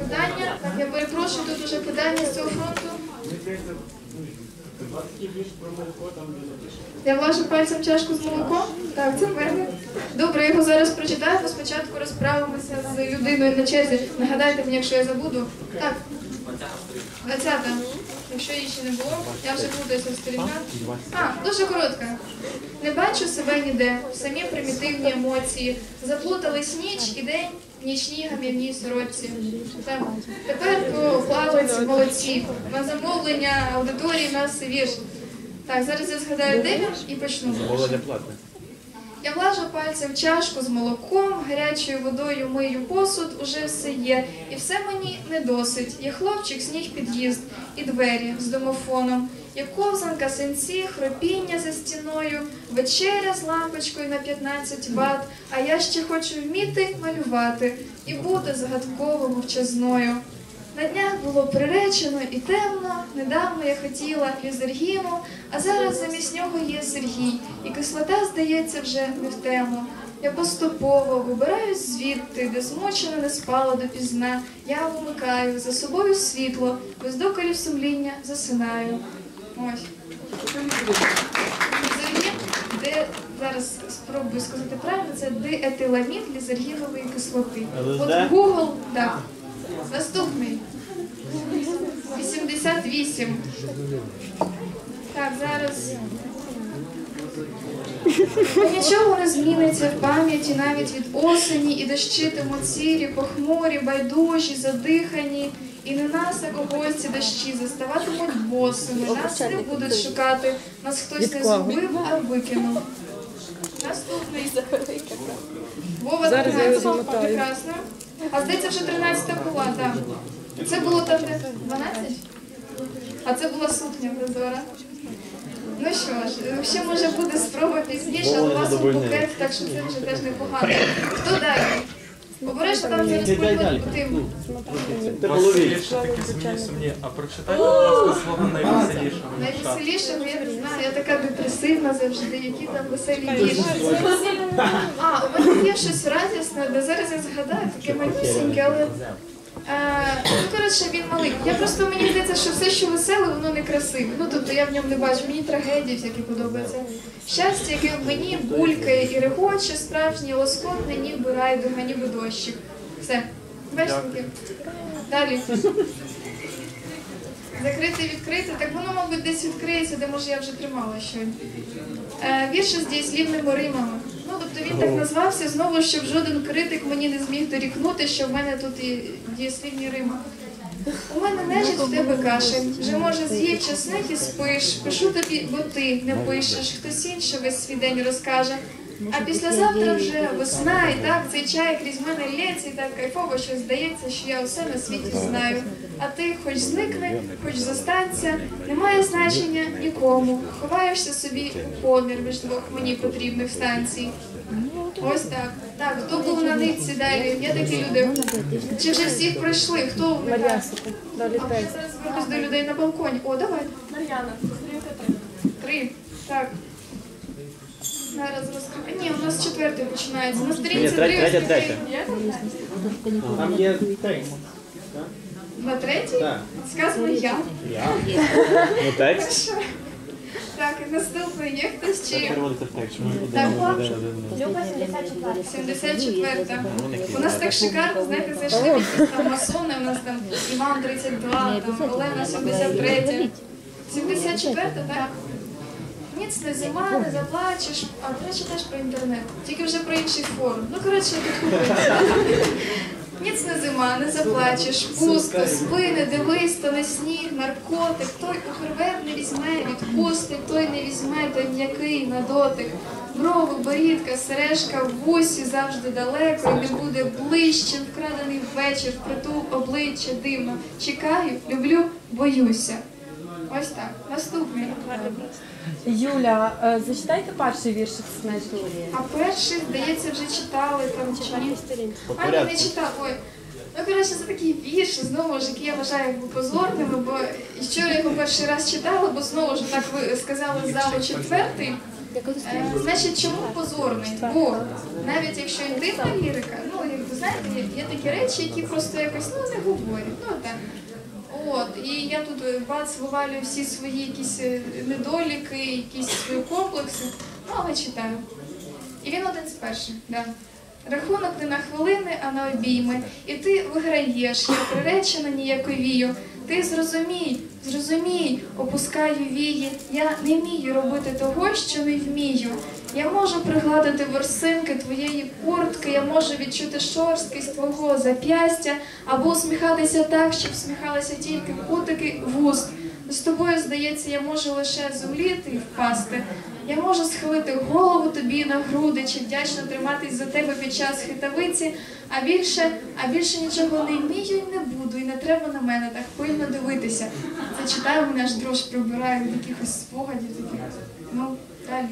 Питання? Я перепрошую, тут уже питання з цього фронту. Я влажу пальцем чашку з молоком? Так, це мене. Добре, його зараз прочитаю, бо спочатку розправимося з людиною на черзі. Нагадайте мені, якщо я забуду. Так. 20 Якщо її ще не було, я вже плутаюся в сторінках. А, дуже коротка. Не бачу себе ніде, самі примітивні емоції. Заплутались ніч і день в нічній гам'яній сорочці. Тепер по плавець молодці. На замовлення аудиторії нас вірш. Так, зараз я згадаю де і почну. Володя платне. Я влажу пальцем в чашку з молоком, гарячою водою мию посуд, уже все є. І все мені не досить. Є хлопчик, сніг під'їзд і двері з домофоном. Є ковзанка, синці, хропіння за стіною, вечеря з лампочкою на 15 ват. А я ще хочу вміти малювати і бути загадково мовчазною. На днях було приречено і темно. Недавно я хотіла лізергіну, а зараз замість нього є Сергій, і кислота, здається, вже не в тему. Я поступово вибираюсь звідти, де змучено не спало допізна. Я вмикаю за собою світло, без докорів сумління засинаю. Ось. Лізергін, де зараз спробую сказати правильно, це диетиламід лізергінової кислоти. От Google, так. Наступний. 88. Так, зараз. Нічого не зміниться в пам'яті навіть від осені, і дощитимуть сірі, похмурі, байдужі, задихані. І не нас, як у гості дощі, заставатимуть босими. Нас не будуть шукати, нас хтось не згубив, а викинув. Наступний. Вова Зараз я 13. Прекрасно. А здається, вже 13 була, так. Це було там де 12? А це була сукня прозора. Ну що ж, ще може буде спроба пізніше, але у вас букет, так що це вже теж непогано. Хто далі? Обережно там зараз Дай буде далі. тим. Ти У вас половій. вірші такі сумні сумні, а прочитайте, будь ласка, слово найвеселіше. Найвеселіше, ну, я не знаю, я така депресивна завжди, які там веселі вірші. А, у мене є щось радісне, де зараз я згадаю, таке малюсіньке, але. Е, ну, коротше, він малий. Я просто мені здається, що все, що веселе, воно не красиве. Ну, тобто я в ньому не бачу, мені трагедії всякі подобаються. Щастя, яке в мені булькає і регоче, справжнє лоскотне, ніби райдуга, ніби дощик. Все. Бачите? Далі. Закрите, відкрите, так воно, мабуть, десь відкриється, де може я вже тримала щойно. Е, вірші з римами. Тобто він так назвався знову, щоб жоден критик мені не зміг дорікнути, що в мене тут і дієслівні рими. У мене нежить в тебе кашель, вже може з'їв часник і спиш. Пишу тобі, бо ти не пишеш, хтось інший весь свій день розкаже. А післязавтра вже весна, і так цей чай крізь мене лється, і так кайфово, що здається, що я усе на світі знаю. А ти хоч зникни, хоч зостанься, немає значення нікому. Ховаєшся собі у помір між двох мені потрібних станцій. Ось так. Так, хто був на нитці далі? Є такі люди. Чи вже всіх пройшли? Хто в них? Далі А я зараз звернусь до людей на балконі. О, давай. Мар'яна, три. Так. Зараз розкрив. Ні, у нас четвертий починається. На Ні, сторінці третя, три. третя, третя. Там є текст. На третій? Так. Сказано я. Я. Ну текст. Хорошо. Так, і наступний є хтось чи Люба 74. 74-та. У нас так шикарно, знаєте, зайшли якісь там масони, у нас там Іван 32, там Олена 73. 74-та, так? Ніц не зима, не заплачеш. А, до речі, теж про інтернет. Тільки вже про інший форум. Ну, коротше, тут купа. Ніц не зима, не заплачеш, пусто, спи, не дивись, то не сніг, наркотик, той у хребет не візьме, відпустить, той не візьме, той м'який на дотик. Брови, борідка, сережка в вусі завжди далеко, і не буде ближче, вкрадений вечір, притул обличчя дивно. Чекаю, люблю, боюся. Ось так. Наступний. Юля, е, зачитайте перший вірш Снежки. А перший, здається, вже читали там чи ні? А, ні, не читав. Ой. Ну, коротше, це такий вірш, знову ж, який я вважаю якби позорними, бо вчора я його перший раз читала, бо знову ж так ви сказали з залу четвертий. Е, Значить, чому позорний? Бо навіть якщо інтимна лірика, ну якби знаєте, є, є такі речі, які просто якось ну, не говорять. Ну так. От, і я тут е, бац вивалюю всі свої якісь е, недоліки, якісь свої комплекси, ну але читаю. І він один з перших, да. Рахунок не на хвилини, а на обійми. І ти виграєш, я приречена ніяковію. Ти зрозумій, зрозумій, опускаю вії. Я не вмію робити того, що не вмію. Я можу пригладити ворсинки твоєї куртки, я можу відчути шорсткість твого зап'ястя, або усміхатися так, щоб всміхалися тільки кутики вуст. З тобою, здається, я можу лише зумліти і впасти. Я можу схилити голову тобі на груди чи вдячно триматись за тебе під час хитавиці, а більше, а більше нічого не вмію і не буду, і не треба на мене так пильно дивитися. Це читаю, мене аж дрож прибирає якихось спогадів таких. Ну, далі.